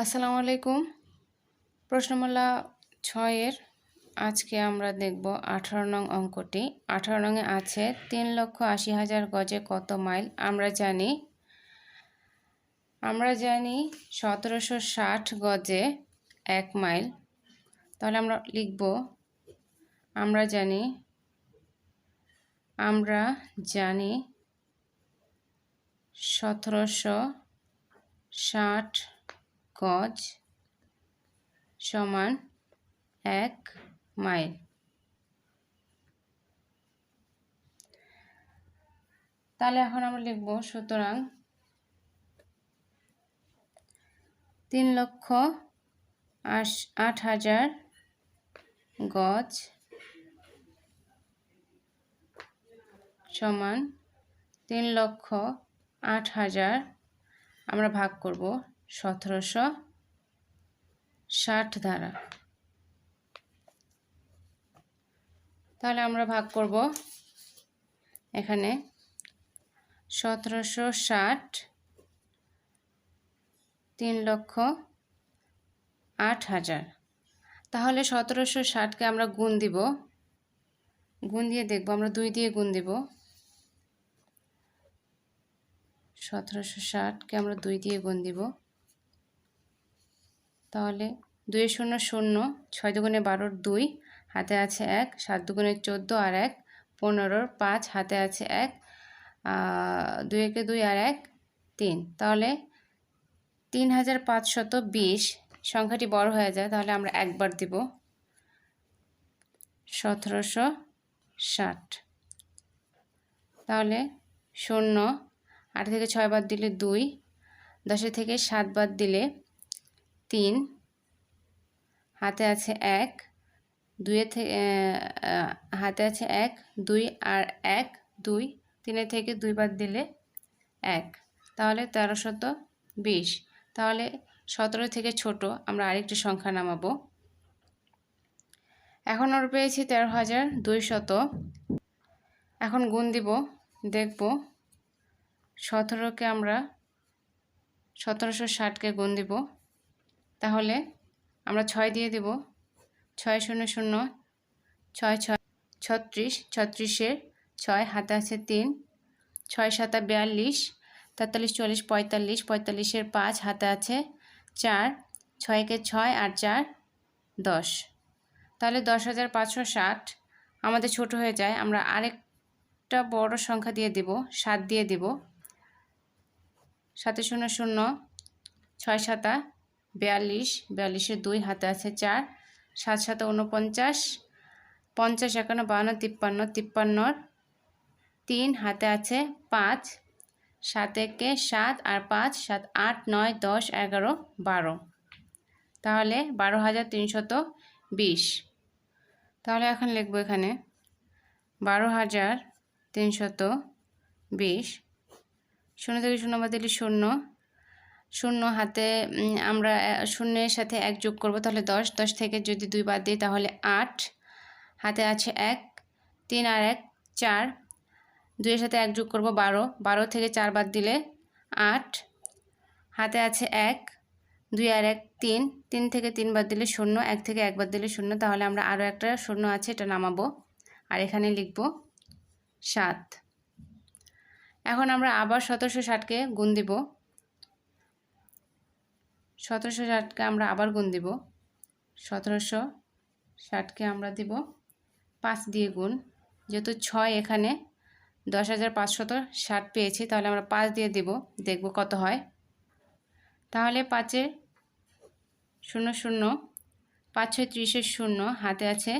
আসসালামু আলাইকুম। প্রশ্নমালা ছয়ের আজকে আমরা দেখব আঠারো নং অঙ্কটি। আঠারো নংয়ে আছে, তিন লক্ষ আশি হাজার গজে কত মাইল? আমরা জানি আমরা জানি সতেরোশো ষাট গজে এক মাইল। তাহলে আমরা লিখব, আমরা জানি আমরা জানি সতেরোশো ষাট গজ সমান এক মাইল। তাহলে এখন আমরা লিখব, সুতরাং তিন লক্ষ আট হাজার গজ সমান তিন লক্ষ আট হাজার আমরা ভাগ করব। সতেরোশো ষাট দ্বারা তাহলে আমরা ভাগ করব এখানে সতেরোশো ষাট তিন লক্ষ আট হাজার। তাহলে সতেরোশো ষাটকে আমরা গুণ দিব। গুণ দিয়ে দেখব, আমরা দুই দিয়ে গুণ দিব। সতেরোশো ষাটকে আমরা দুই দিয়ে গুণ দিব। তাহলে দুই শূন্য শূন্য ছয় দুগুণে বারোর দুই, হাতে আছে এক, সাত দুগুণে চোদ্দ আর এক, পনেরোর পাঁচ, হাতে আছে এক দুই একে দুই আর এক, তিন। তাহলে তিন হাজার পাঁচশত বিশ সংখ্যাটি বড় হয়ে যায়, তাহলে আমরা একবার দিব সতেরোশো ষাট। তাহলে শূন্য, আট থেকে ছয় বাদ দিলে দুই দশের থেকে সাত বাদ দিলে তিন, হাতে আছে এক দুয়ে থেকে হাতে আছে এক, দুই আর এক, দুই, তিনে থেকে দুই বাদ দিলে এক। তাহলে তেরোশত বিশ। তাহলে সতেরো থেকে ছোট, আমরা আরেকটি সংখ্যা নামাবো। এখন ওর পেয়েছি তেরো হাজার দুইশত। এখন গুণ দিব, দেখব সতেরোকে আমরা সতেরোশো ষাটকে গুণ দিব। তাহলে আমরা ছয় দিয়ে দেব। ছয় শূন্য শূন্য, ছয় ছয় ছত্রিশ, ছত্রিশের ছয় হাতে আছে তিন, ছয় সাতা বিয়াল্লিশ, তেতাল্লিশ চল্লিশ পঁয়তাল্লিশ, পঁয়তাল্লিশের পাঁচ হাতে আছে চার ছয়কে ছয় আর চার দশ। তাহলে দশ হাজার পাঁচশো ষাট আমাদের ছোট হয়ে যায়। আমরা আরেকটা বড় সংখ্যা দিয়ে দেব, সাত দিয়ে দেব। সাতে শূন্য শূন্য, ছয় সাতা বিয়াল্লিশ বিয়াল্লিশের দুই, হাতে আছে চার, সাত সাত উনপঞ্চাশ পঞ্চাশ, একান্ন বান্ন তিপ্পান্ন, তিপ্পান্নর, তিন, হাতে আছে পাঁচ, সাত, একে সাত, আর পাঁচ, সাত, আট, নয়, দশ, এগারো, বারো। তাহলে বারো হাজার তিনশত বিশ। তাহলে এখন লিখব এখানে বারো হাজার তিনশত বিশ। শূন্য থেকে শূন্য বাদ দিলে শূন্য। শূন্য হাতে আমরা শূন্যের সাথে এক যোগ করব, তাহলে দশ দশ থেকে যদি দুই বাদ দিই তাহলে আট, হাতে আছে এক, তিন আর এক, চার, দুইয়ের সাথে এক যোগ করব বারো বারো থেকে চার বাদ দিলে আট, হাতে আছে এক, দুই আর এক, তিন তিন থেকে তিন বাদ দিলে শূন্য, এক থেকে এক বাদ দিলে শূন্য, তাহলে আমরা আরও একটা শূন্য আছে, এটা নামাবো, আর এখানে লিখব সাত। এখন আমরা আবার সতেরোশো ষাটকে গুণ দিব। সতেরোশো ষাটকে আমরা আবার গুণ দিব। সতেরোশো ষাটকে আমরা দিব পাঁচ দিয়ে গুণ। যেহেতু ছয় এখানে দশ হাজার পাঁচশত ষাট পেয়েছি, তাহলে আমরা পাঁচ দিয়ে দিব, দেখব কত হয়। তাহলে পাঁচে শূন্য শূন্য, পাঁচ ছয় ত্রিশের শূন্য, হাতে আছে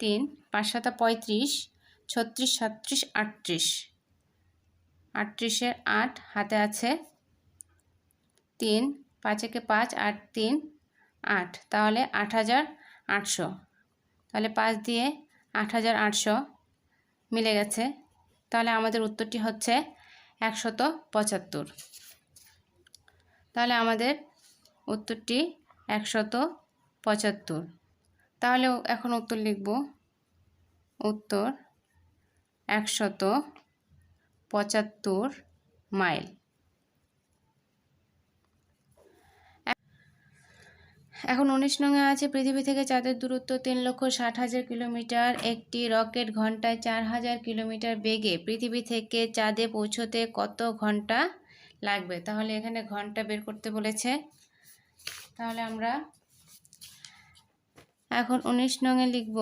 তিন পাঁচ সাতা পঁয়ত্রিশ, ছত্রিশ, সাতত্রিশ, আটত্রিশ। আটত্রিশের আট, হাতে আছে তিন পাঁচ একে পাঁচ, আট, তিন, আট। তাহলে আট হাজার আটশো। তাহলে পাঁচ দিয়ে আট হাজার আটশো মিলে গেছে। তাহলে আমাদের উত্তরটি হচ্ছে একশত পঁচাত্তর। তাহলে আমাদের উত্তরটি একশত পঁচাত্তর। তাহলে এখন উত্তর লিখব। উত্তর একশত পঁচাত্তর মাইল। এখন উনিশ নঙে আছে, পৃথিবী থেকে চাঁদের দূরত্ব তিন লক্ষ ষাট হাজার কিলোমিটার। একটি রকেট ঘন্টায় চার হাজার কিলোমিটার বেগে পৃথিবী থেকে চাঁদে পৌঁছতে কত ঘণ্টা লাগবে? তাহলে এখানে ঘণ্টা বের করতে বলেছে। তাহলে আমরা এখন উনিশ নঙে লিখব,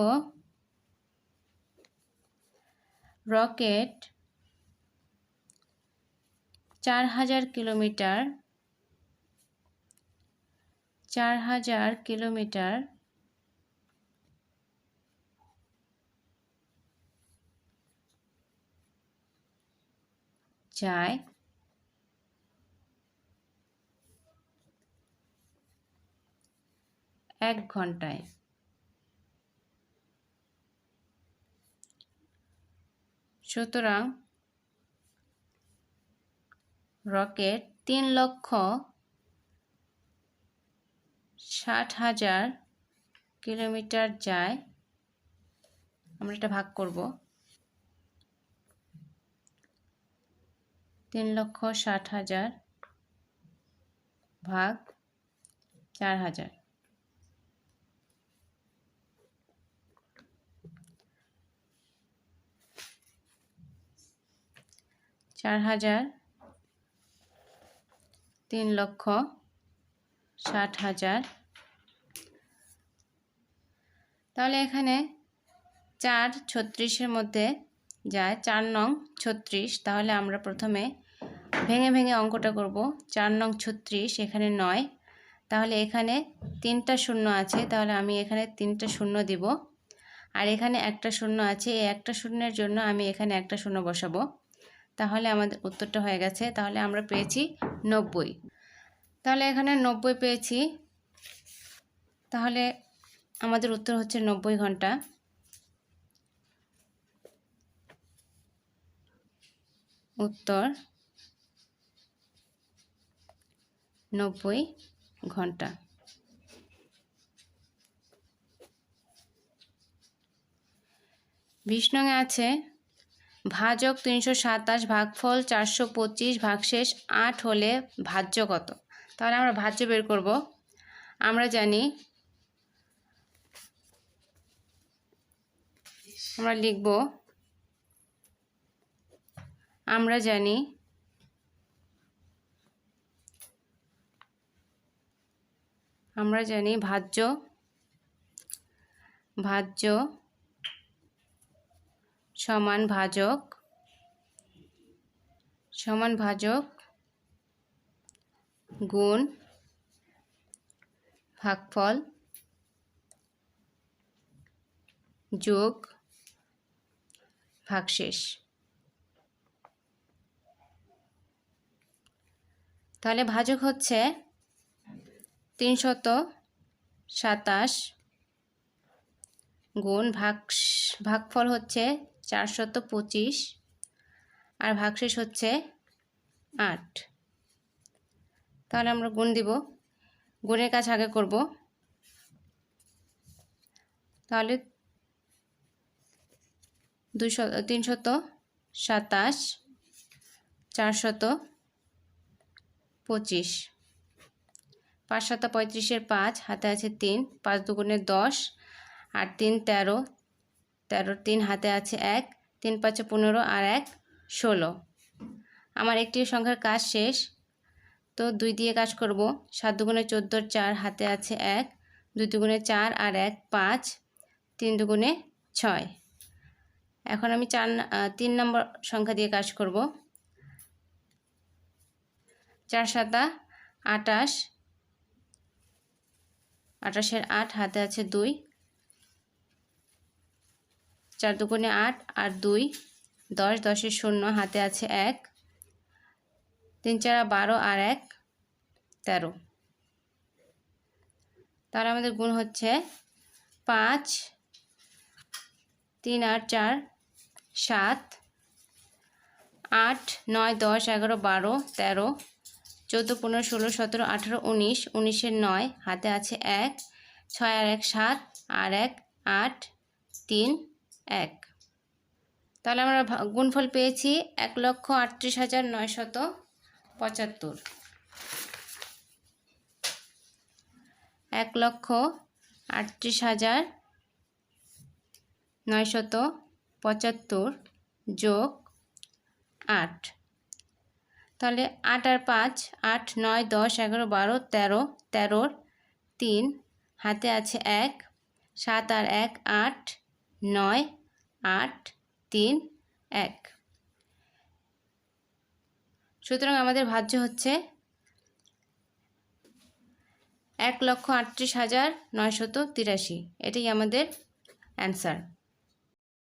রকেট চার হাজার কিলোমিটার চার হাজার কিলোমিটার। যায়। এক ঘন্টায়। সুতরাং রকেট তিন লক্ষ ষাট হাজার কিলোমিটার যায়। আমরা এটা ভাগ করব। তিন লক্ষ ষাট হাজার ভাগ চার হাজার। চার হাজার তিন লক্ষ ষাট হাজার। তাহলে এখানে চার ছত্রিশের মধ্যে যায়, চার নং ছত্রিশ। তাহলে আমরা প্রথমে ভেঙে ভেঙে অঙ্কটা করব। চার নং ছত্রিশ, এখানে নয়। তাহলে এখানে তিনটা শূন্য আছে, তাহলে আমি এখানে তিনটা শূন্য দিব। আর এখানে একটা শূন্য আছে, এই একটা শূন্যের জন্য আমি এখানে একটা শূন্য বসাবো। তাহলে আমাদের উত্তরটা হয়ে গেছে। তাহলে আমরা পেয়েছি নব্বই। তাহলে এখানে নব্বই পেয়েছি। তাহলে আমাদের উত্তর হচ্ছে নব্বই ঘণ্টা। উত্তর নব্বই ঘণ্টা। বিষ্ণুঙে আছে, ভাজক তিনশো সাতাশ ভাগফল চারশো পঁচিশ ভাগশেষ আট হলে ভাজ্য কত? তাহলে আমরা ভাজ্য বের করব। আমরা জানি আমরা লিখব, আমরা জানি আমরা জানি ভাজ্য ভাজ্য সমান ভাজক সমান ভাজক গুণ ভাগফল যোগ ভাগশেষ। তাহলে ভাজক হচ্ছে তিনশত সাতাশ গুণ ভাগ ভাগফল হচ্ছে চারশত পঁচিশ আর ভাগশেষ হচ্ছে আট। তাহলে আমরা গুণ দিব। গুণের কাজ আগে করব। তাহলে দুশো তিনশত সাতাশ চারশত পঁচিশ। পাঁচ শত পঁয়ত্রিশের পাঁচ, হাতে আছে তিন, পাঁচ দুগুণে দশ, আর তিন তেরো তেরো তিন, হাতে আছে এক, তিন পাঁচে পনেরো, আর এক ষোলো। আমার একটি সংখ্যার কাজ শেষ। তো দুই দিয়ে কাজ করব। সাত দুগুণে চোদ্দোর চার হাতে আছে এক, দুই দুগুণে চার আর এক পাঁচ, তিন দুগুণে ছয়। এখন আমি চার তিন নম্বর সংখ্যা দিয়ে কাজ করব। চার সাতা, আটাশ, আটাশের আট হাতে আছে দুই, চার দুগুণে আট আর দুই, দশ, দশের শূন্য হাতে আছে এক তিন চারা বারো আর এক তেরো। তাহলে আমাদের গুণ হচ্ছে পাঁচ, তিন আট চার সাত, আট, নয়, দশ, এগারো, বারো, তেরো, চৌদ্দো, পনেরো, ষোলো, সতেরো, আঠেরো, উনিশ, উনিশের নয়, হাতে আছে এক, ছয় আর এক সাত, আর এক আট, তিন, এক। তাহলে আমরা গুণফল পেয়েছি এক লক্ষ আটত্রিশ হাজার নয়শত পঁচাত্তর। এক লক্ষ আটত্রিশ হাজার নয়শত পঁচাত্তর যোগ আট। তাহলে আট আর পাঁচ, আট, নয়, দশ, এগারো, বারো, তেরো তেরোর তিন, হাতে আছে এক, সাত আর এক, আট, নয়, আট, তিন, এক। সুতরাং আমাদের ভাজ্য হচ্ছে এক লক্ষ আটত্রিশ হাজার নয়শত তিরাশি। এটাই আমাদের অ্যান্সার